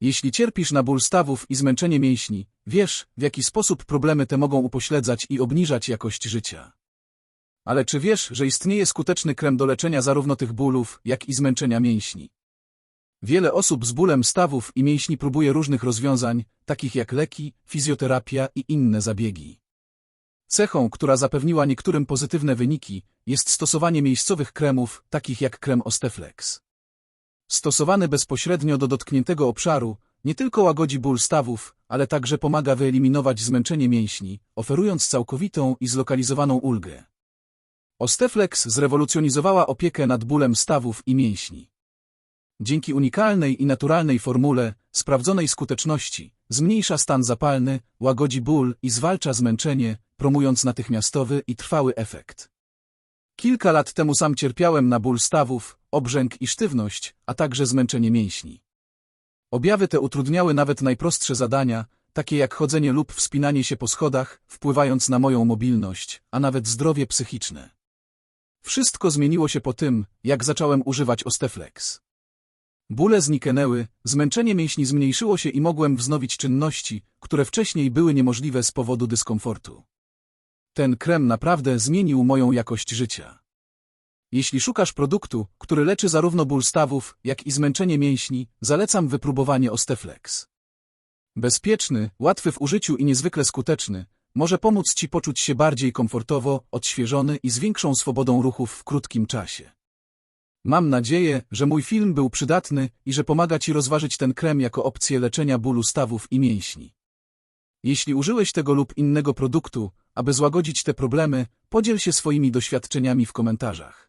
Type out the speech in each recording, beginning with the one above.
Jeśli cierpisz na ból stawów i zmęczenie mięśni, wiesz, w jaki sposób problemy te mogą upośledzać i obniżać jakość życia. Ale czy wiesz, że istnieje skuteczny krem do leczenia zarówno tych bólów, jak i zmęczenia mięśni? Wiele osób z bólem stawów i mięśni próbuje różnych rozwiązań, takich jak leki, fizjoterapia i inne zabiegi. Cechą, która zapewniła niektórym pozytywne wyniki, jest stosowanie miejscowych kremów, takich jak krem Osteflex. Stosowany bezpośrednio do dotkniętego obszaru, nie tylko łagodzi ból stawów, ale także pomaga wyeliminować zmęczenie mięśni, oferując całkowitą i zlokalizowaną ulgę. Osteflex zrewolucjonizowała opiekę nad bólem stawów i mięśni. Dzięki unikalnej i naturalnej formule, sprawdzonej skuteczności, zmniejsza stan zapalny, łagodzi ból i zwalcza zmęczenie, promując natychmiastowy i trwały efekt. Kilka lat temu sam cierpiałem na ból stawów, obrzęk i sztywność, a także zmęczenie mięśni. Objawy te utrudniały nawet najprostsze zadania, takie jak chodzenie lub wspinanie się po schodach, wpływając na moją mobilność, a nawet zdrowie psychiczne. Wszystko zmieniło się po tym, jak zacząłem używać Osteflex. Bóle zniknęły, zmęczenie mięśni zmniejszyło się i mogłem wznowić czynności, które wcześniej były niemożliwe z powodu dyskomfortu. Ten krem naprawdę zmienił moją jakość życia. Jeśli szukasz produktu, który leczy zarówno ból stawów, jak i zmęczenie mięśni, zalecam wypróbowanie Osteflex. Bezpieczny, łatwy w użyciu i niezwykle skuteczny, może pomóc Ci poczuć się bardziej komfortowo, odświeżony i z większą swobodą ruchów w krótkim czasie. Mam nadzieję, że mój film był przydatny i że pomaga Ci rozważyć ten krem jako opcję leczenia bólu stawów i mięśni. Jeśli użyłeś tego lub innego produktu, aby złagodzić te problemy, podziel się swoimi doświadczeniami w komentarzach.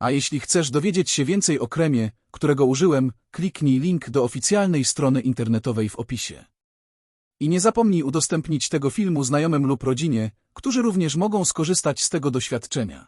A jeśli chcesz dowiedzieć się więcej o kremie, którego użyłem, kliknij link do oficjalnej strony internetowej w opisie. I nie zapomnij udostępnić tego filmu znajomym lub rodzinie, którzy również mogą skorzystać z tego doświadczenia.